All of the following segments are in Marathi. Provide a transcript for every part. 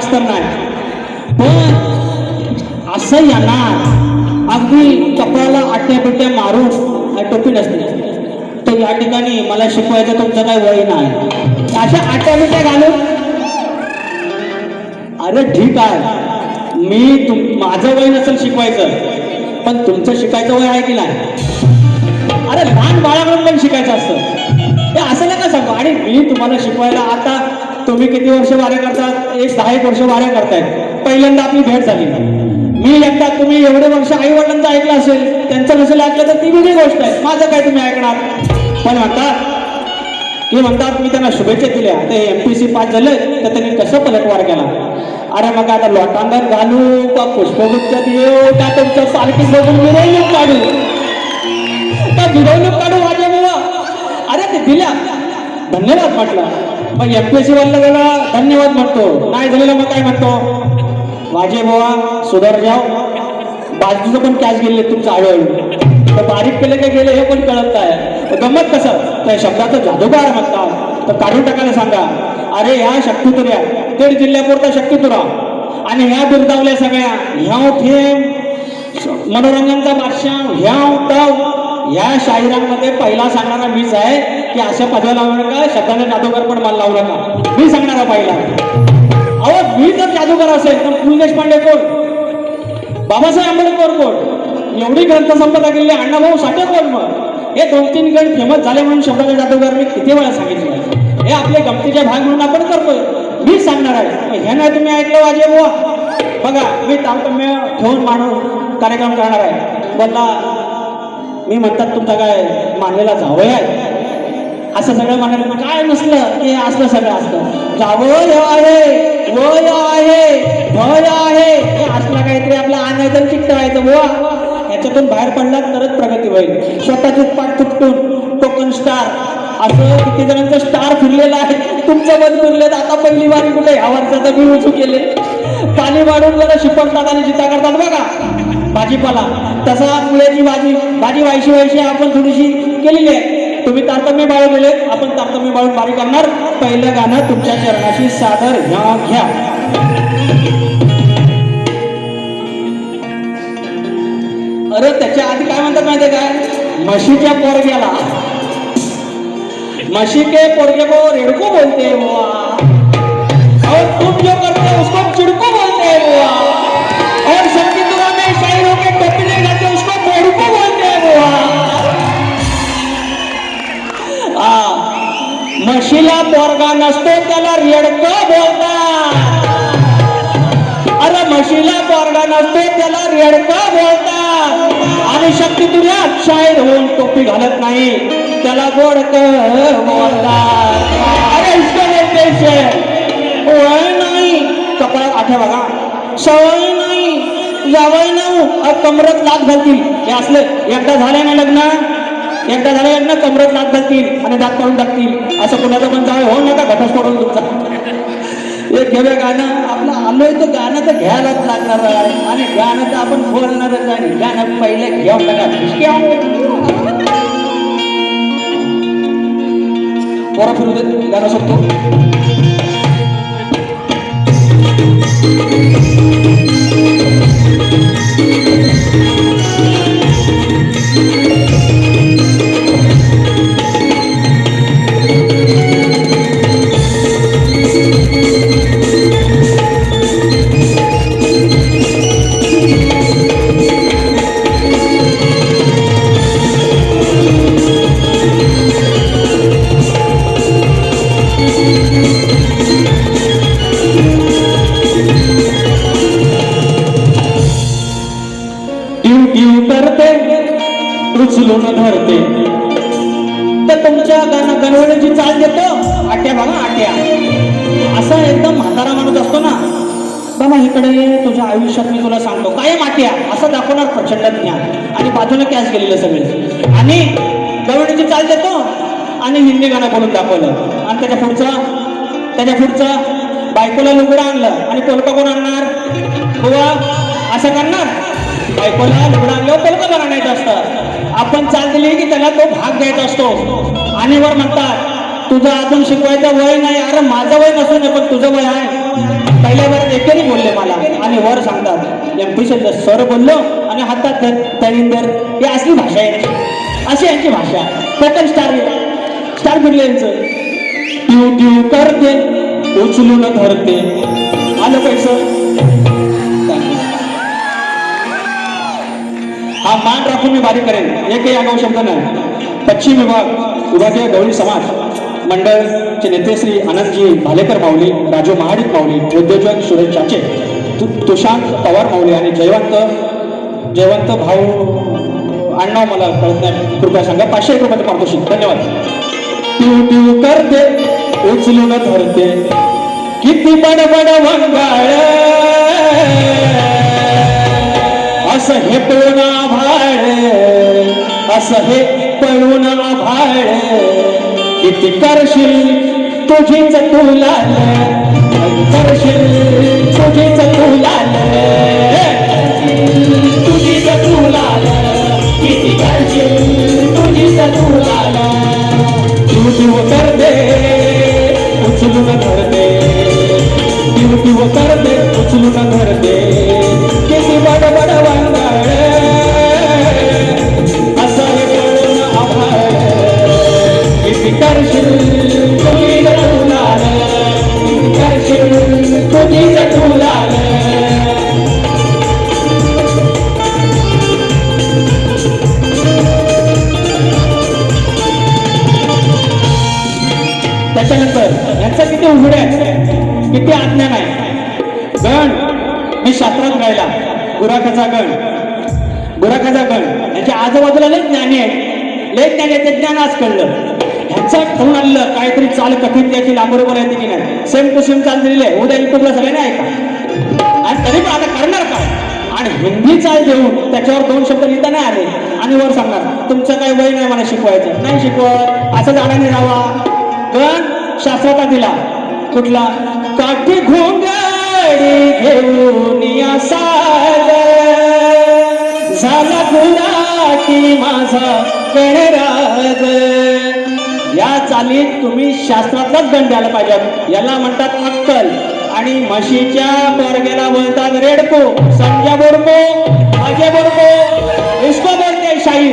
ते आपण मास्तर नाही. पण असं येणार अगदी कपड्याला आट्या बिट्या मारून टोपी नसते तर या ठिकाणी मला शिकवायचं तुमचं काय वय नाही. अशा आट्या बिट्या घालून? अरे ठीक आहे. मी तुम माझं वय नसेल शिकवायचं पण तुमचं शिकायचं वय आहे की नाही? अरे लहान बाळाकडून पण शिकायचं असतं. ते असं नका सांगू. आणि मी तुम्हाला शिकवायला आता तुम्ही किती वर्ष वाऱ्या करतात? एक सहा एक वर्ष वाऱ्या करतायत. पहिल्यांदा आपली भेट झाली. मी एकदा तुम्ही एवढे वर्ष आई वडिलांचं ऐकलं असेल त्यांचं नसेल ऐकलं तर ती वेगळी गोष्ट आहे. माझं काय तुम्ही ऐकणार? पण म्हणतात की म्हणतात मी त्यांना शुभेच्छा दिल्या. आता हे एम पी सी पास झाले तर त्यांनी कसं पलटवार केला? अरे मग आता लोटांगण घालू का पुष्पगुच्छ देऊ का तुमच्या पालखी बघून मिरवणूक काढू? का मिरवणूक काढू माझ्या बाबा अरे ते दिल्या. धन्यवाद म्हटलं. मग एम वाला गेला धन्यवाद म्हणतो. नाही झालेलं मग काय म्हणतो? माझे बोवा सुधार जाव बाजूचं पण कॅश गेले तुमचं आढळून. तर बारीक केले काय गेले हे पण कळत नाही. गमत कसं? त्या शब्दाचं जादूगार म्हणतात तर काढून टाकायला सांगा. अरे ह्या शक्तीतुऱ्या. तेड जिल्ह्यापुरता शक्तीतुरा. आणि ह्या बिरदावल्या सगळ्या. ह्या थेंब. मनोरंजनचा बादशाह. ह्या उठाव ह्या शाहिरांमध्ये पहिला सांगणारा मीच आहे. की अशा पदव्या लावू नका शब्दाने जादूगर पण मला लावू नका. मी सांगणारा पाहिला. अहो मी जर जादूगर असेल तर पु देशपांडे कोण? बाबासाहेब आंबेडकर कोण? एवढी ग्रंथसंपदा केलेली अण्णाभाऊ साठे कोण मग? हे दोन तीन गण फेमस झाले म्हणून शब्दाने जादूगर मी किती वेळा सांगितलं. हे आपले गमतीचे भाग म्हणून आपण करतोय. मी सांगणार आहे. हे नाही तुम्ही ऐकलं वाजे बुवा. बघा मी तारतम्य ठेवून माणूस कार्यक्रम करणार आहे. बोलला मी म्हणतात तुमचा काय मानलेला जावं आहे? असं सगळं म्हणाले काय नसलं? ते असलं सगळं असलं जावं आहे? वय आहे. भय आहे. हे असलं काहीतरी आपलं आणायचं चिकटवायचं व याच्यातून बाहेर पडला तरच प्रगती होईल. स्वतःची पाठ तुटून टोकन स्टार असं किती जणांचं स्टार फिरलेलं आहे. तुमचं मन फिरलेलं आता पहिली बारी कुठे? ह्या वर्षाचा मी उचू केले. पाणी वाढून जरा शिपडतात आणि जिता करतात बघा. भाजीपाला. तसा मुळ्याची भाजी भाजी व्हायची व्हायची आपण थोडीशी केलेली आहे. तुम्ही तारतम्य बाळगले आपण तारतम्य बाळून बारी करणार. पहिलं गाणं तुमच्या चरणाशी सादर घ्या घ्या. अरे त्याच्या आधी काय म्हणतात माहितीये काय? म्हशीच्या पोरग्याला. म्हशी के पोरगे को रेडको बोलते हैं बुआ और तुम जो करते उसको चिड़को बोलते हैं बुआ म्हशीला पोरगा नसतो त्याला रेडक बोलतात. अरे म्हशीला पोरगा नसतो त्याला रेडक बोलतात. आणि शक्ती तुझ्या शाहीर होऊन टोपी घालत नाही त्याला गोडक बोलतात. अरे इसको बोलते नाही. कपड्यात आठ्या बघा. सवय नाही. जावय ना कमरत लात घालतील. हे असले एकदा झाले ना लग्न? एकदा झालं यांना कमरत लात घालतील आणि दात काढून टाकतील. असं कोणाचं पण जावं हो नका घटस्फोट तुमचा. एक घेऊया गाणं. आपलं आलोय तर गाणं तर घ्यायलाच लागणार आहे. आणि गाणं तर आपण बोलणारच आहे. गाणं पहिले घेऊन नका पोरा फिरू देत गाणं शकतो कडे तुझ्या आयुष्यात मी तुला सांगतो. कायम आहे असं दाखवणार प्रचंड ज्ञान. आणि बाजूला कॅश गेलेले सगळे. आणि गवडीची चाल देतो आणि हिंदी गाणं बोलून दाखवलं. आणि त्याच्या पुढचं त्याच्या पुढचं बायकोला लुगडं आणलं आणि पोलका कोण आणणार? बुवा असं करणार? बायकोला लुगडं आणल्यावर कोण आणायचं असतं? आपण चाल दिली की त्याला तो भाग द्यायचा असतो. आणि वर म्हणतात तुझं अजून शिकवायचं वय नाही. अरे माझं वय नसून पण तुझं वय आहे. पहिल्या वर एकेरी बोलले मला. आणि वर सांगतात एम पी सर बोललो आणि हातात धर- तळींदर. ही असली भाषा आहे. अशी यांची भाषा. प्रथम स्टार स्टार फिरले यांचं ट्यू ट्यू करते उचलून धरते आलं पैसं. हा मान राखून मी बारीक करेन. एकही आगाऊ शब्द नाही. पश्चिम विभाग विभागीय गवळी समाज. मंडळचे नेते श्री आनंदजी भालेकर माऊली राजू महाडिक माऊली उद्योजक सुरेश चाचे तु तुषांत पवार माऊली आणि जयवंत जयवंत भाऊ आडनाव मला कळत नाही. कृपया सांगा पाचशे एक रुपयाचं पारितोषिक. धन्यवाद. ट्यू ट्यू करते उचलून धरते. किती बडबड वंगाळ. असं हे पळून भाळ असं हे पळून भाळ किती करशील तुझीच तुला करशील तुझीच तुला. त्याच्यानंतर यांचं किती उघड आहे? किती अज्ञान आहे? गण मी शास्त्रात राहिला गुराखाचा गण? गुराखाचा गण? यांच्या आजूबाजूला लय ज्ञानी आहे लय ज्ञानी आहे ते ज्ञान आज कळलं. ह्याचा ठेवून आणलं काहीतरी चाल कठीण त्याची लांबरोबर येते की नाही? सेम टू सेम चाल दिलेली आहे. उद्या युट्यूबला सगळ्यांनी ऐका आणि तरी पण आता करणार काय? आणि हिंदी चाल देऊन त्याच्यावर दोन शब्द लिहिता नाही आले. आणि वर सांगणार तुमचं काही वय नाही मला शिकवायचं. नाही शिकवत. असं जाण्याने राहा. गण शास्त्राचा दिला. कुठला? काठी घोंगडी घेऊन या साग झाला गुराटी माझा गणराज या चालीत तुम्ही शास्त्रातलाच दंड द्यायला पाहिजे. याला म्हणतात अक्कल. आणि म्हशीच्या बर्गेला बोलतात रेडको. संजय बोडको अजय बोडको. इसको बोलते शाही.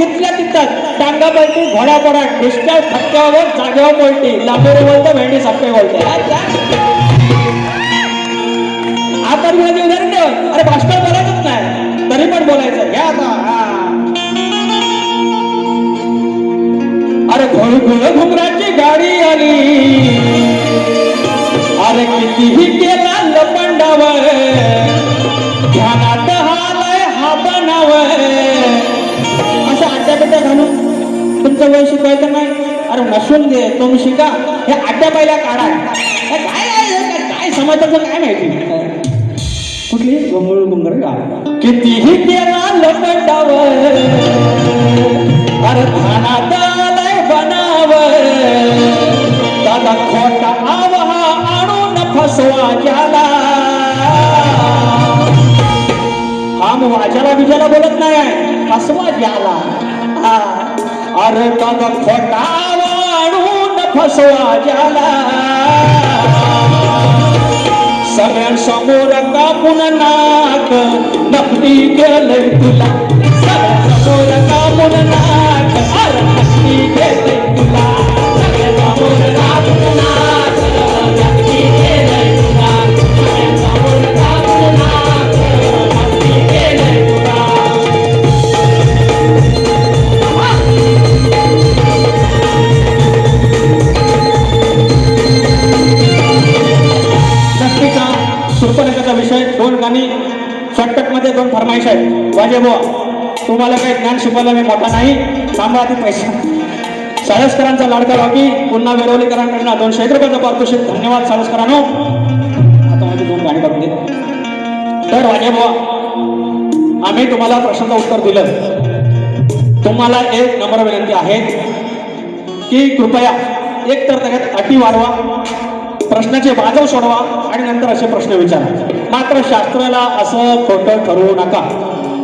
तिथल्या तिथं? टांगा पलटी घोडा पडा डिस्टर्ब थक्क्यावर जागेवर पलटी. लांबोरी बोलतो भेंडी सप्पे बोलते आपण मुलाचे उदाहरण ठेव अरे भाषण बोलायचंच नाही. तरी पण बोलायचं. घ्या आता. अरे घोळ घोळ घुमराची गाडी आली. अरे कितीही केला लपंडावर. ध्यानात तुमचं वय शिकवायचं नाही अरे नसून दे तुम्ही शिका. हे आड्या पहिल्या काढा. काय आहे, काय समाजाचं काय माहिती? कुठली? गोंगळ गोंगळ का? कितीही केला लपंडाव अरे ध्यानात आलय बनाव दादा खोटा आव आणून फसवा ज्याला. हा मग वाजाला बिजाला बोलत नाही. फसवा ज्याला. हा. अरे दादा खोटा आव फसवा झाला सगळ्यांसमोर कापून नाक नकली केलंय तुला. सगळ्यांसमोर कापून नाक अरे नकली केलंय तुला. सगळ्यांसमोर कापून नाक नकली केलंय. मध्ये वाजे बुवा तुम्हाला काही ज्ञान शिकवायला मी मोठा नाही. थांबा आधी पैसा. साळसकरांचा लाडका बाकी पुन्हा वेरवलीकरांकडनं दोनशे एक रुपयाचा पारितोषिक. धन्यवाद साळसकरांनो आता माझी दोन गाणी करून दे. तर वाजे बुवा आम्ही तुम्हाला प्रश्नाचं उत्तर दिलं. तुम्हाला एक नम्र विनंती आहे की कृपया एक तर त्याच्यात अटी वाढवा प्रश्नाचे वाजव सोडवा आणि नंतर असे प्रश्न विचारा. मात्र शास्त्राला असं खोटं ठरवू नका.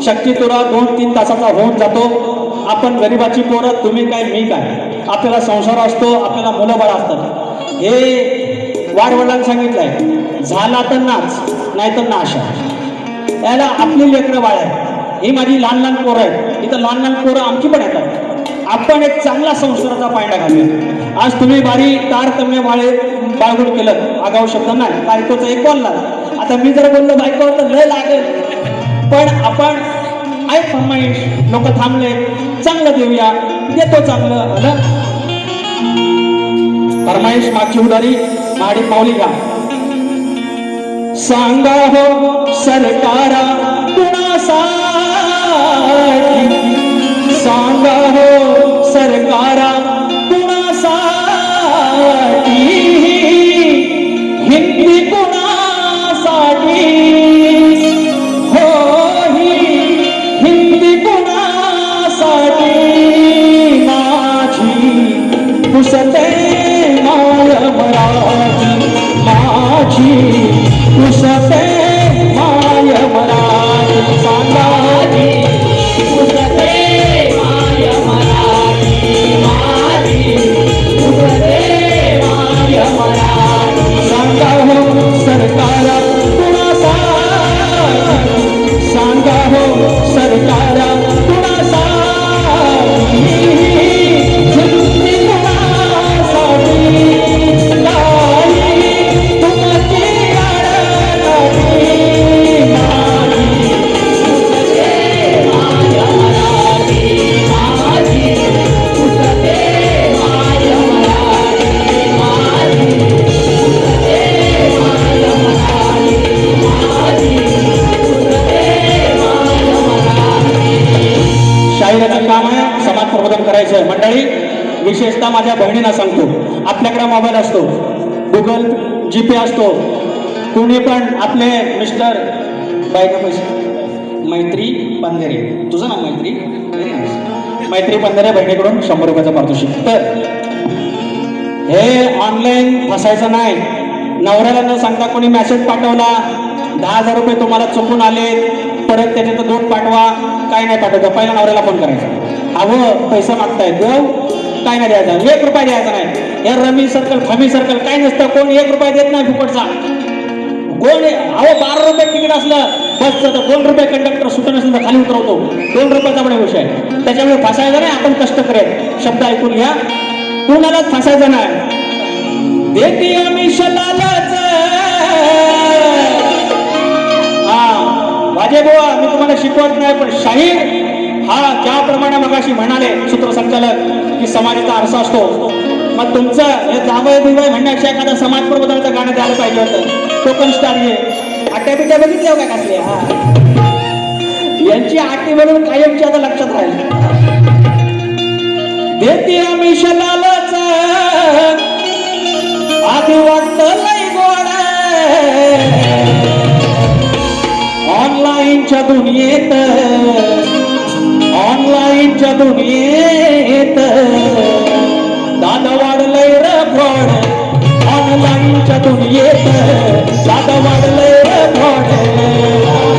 शक्ती दोन तीन तासाचा होऊन जातो. आपण गरीबाची पोरं तुम्ही काय मी काय? आपल्याला संसार असतो आपल्याला मुलं बाळ असतात. हे वाडवडिलांनी सांगितलंय. झाला तर नाच नाही तर नाश. आहे याला आपली लेकरं बाळ आहे ही माझी लहान लहान पोरं आहेत. इथं लहान लहान पोरं आमची पण येतात. आपण एक चांगला संसाराचा पायंडा घालूया. आज तुम्ही बारी तारतम्य बाळे बाळगून केलं. आगाऊ शब्द नाही. बायकोचं एक बोलला आता मी जर बोललो बायको तर लय लागेल. पण आपण ऐक महेश लोक थांबले. चांगलं देऊया. देतो चांगलं आलं फरमाईश मागची उदारी माडी पावली घ्या. सांगा हो सरकारा कुणासाठी? सांगा हो सरकारा माझ्या बहिणींना सांगतो. आपल्याकडे मोबाईल असतो. गुगल जी पे असतो. कुणी पण आपले मिस्टर बायका पैसे? मैत्री पंधरे. तुझं ना मैत्री? मैत्री पंधरे बहिणीकडून शंभर रुपयाचं पारितोषिक. तर हे ऑनलाईन फसायचं नाही. नवऱ्याला न सांगता कोणी मेसेज पाठवला दहा हजार रुपये तुम्हाला चुकून आले परत त्याच्यात दोन पाठवा काय नाही पाठवता. पहिला नवऱ्याला फोन करायचा. अहो पैसा मागताय देव काय नाही द्यायचा. एक रुपया द्यायचा नाही. हे रमी सर्कल फमी सर्कल काय नसतं. कोण एक रुपया देत नाही फुकटचा. कोण अहो बारा रुपये तिकीट असलं बसचं तर दोन रुपये कंडक्टर सुटत नसेल तर खाली उतरवतो. दोन रुपयाचा पण विषय त्याच्यामुळे फसायचं नाही. आपण कष्ट करेल. शब्द ऐकून घ्या. कुणालाच फसायचं नाही. देती आम्ही शलालाच. हा माझे बुवा मी तुम्हाला शिकवत नाही पण शाहीर हा ज्याप्रमाणे मगाशी म्हणाले सूत्रसंचालक की समाजाचा आरसा असतो. मग तुमचं हे जावय बिवय म्हणण्यापेक्षा एखादा समाज प्रबोधनाचं गाणं द्यायला पाहिजे होतं. कोकण स्टार हे आट्यापिट्या बघितल्या हो काय कसले हा. यांची आटी म्हणून कायमची आता लक्षात राहील. देते आम्ही शलालाच. आधी वाटत लय गोड. ऑनलाईनच्या दुनियेत. ऑनलाईनच्या दुनियेत दादा वाढलंय र फ्रॉड ऑनलाईनच्या दुनियेत दादा वाढलंय र फ्रॉड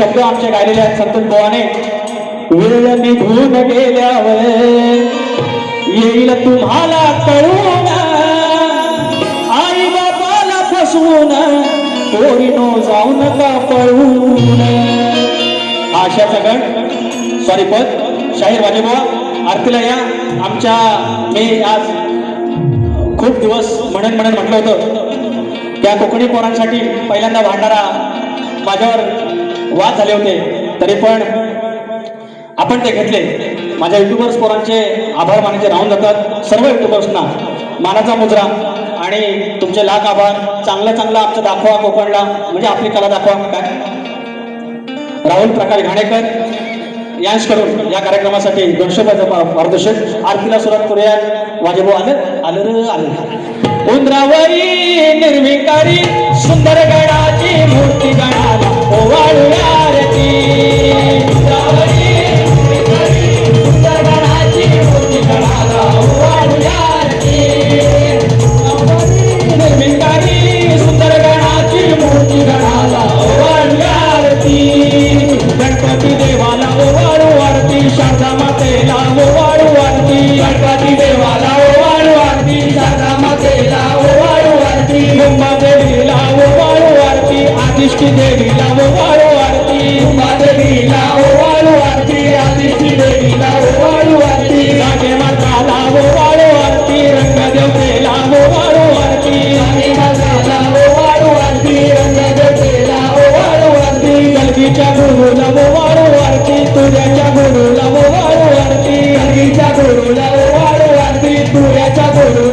शब्द आमचे गायलेले आहेत संतोष बोवाने वेळ निघून गेल्यावर येईल तुम्हाला कळून. आई बाबाला फसवून पोरीनो जाऊ नका पळून. हा आशाचा गण सॉरी पद. शाहीर वाजेबुवा आरतीला या. आमच्या मी आज खूप दिवस म्हणत म्हणत म्हटलं होतं. त्या कोकणी पोरांसाठी पहिल्यांदा भांडारा माझ्यावर वाद झाले होते. तरी पण आपण ते घेतले. माझ्या युट्यूबर्स पोरांचे आभार मानायचे राहून जातात. सर्व युट्यूबर्सना मानाचा मुजरा. आणि तुमचे लाख आभार. चांगलं चांगलं आमचं दाखवा कोकणला. म्हणजे आपली कला दाखवा. काय? राहुल प्रकाश घाणेकर यांश करून या कार्यक्रमासाठी दोनशे रुपयाचं आरतीला सुरुवात करूया वाजेबो आलं? आले र आले. उंदरावरी निर्विकारी सुंदर गणाची मूर्ती गणाला ओवाळूया. आदिष्टी देवीला ओवाळू आरती मुंबा देवीला ओवाळू आरती आदिष्टी देवीला ओवाळू आरती राजे माताला ओवाळू आरती रंगदेवतेला ओवाळू आरती राजे माताला ओवाळू आरती रंगदेवतेला ओवाळू आरती कलगीच्या गुरुला ओवाळू आरती तुझ्याच्या गुरुला ओवाळू आरती कलगीच्या गुरुला ओवाळू आरती तुझ्याच्या गुरुला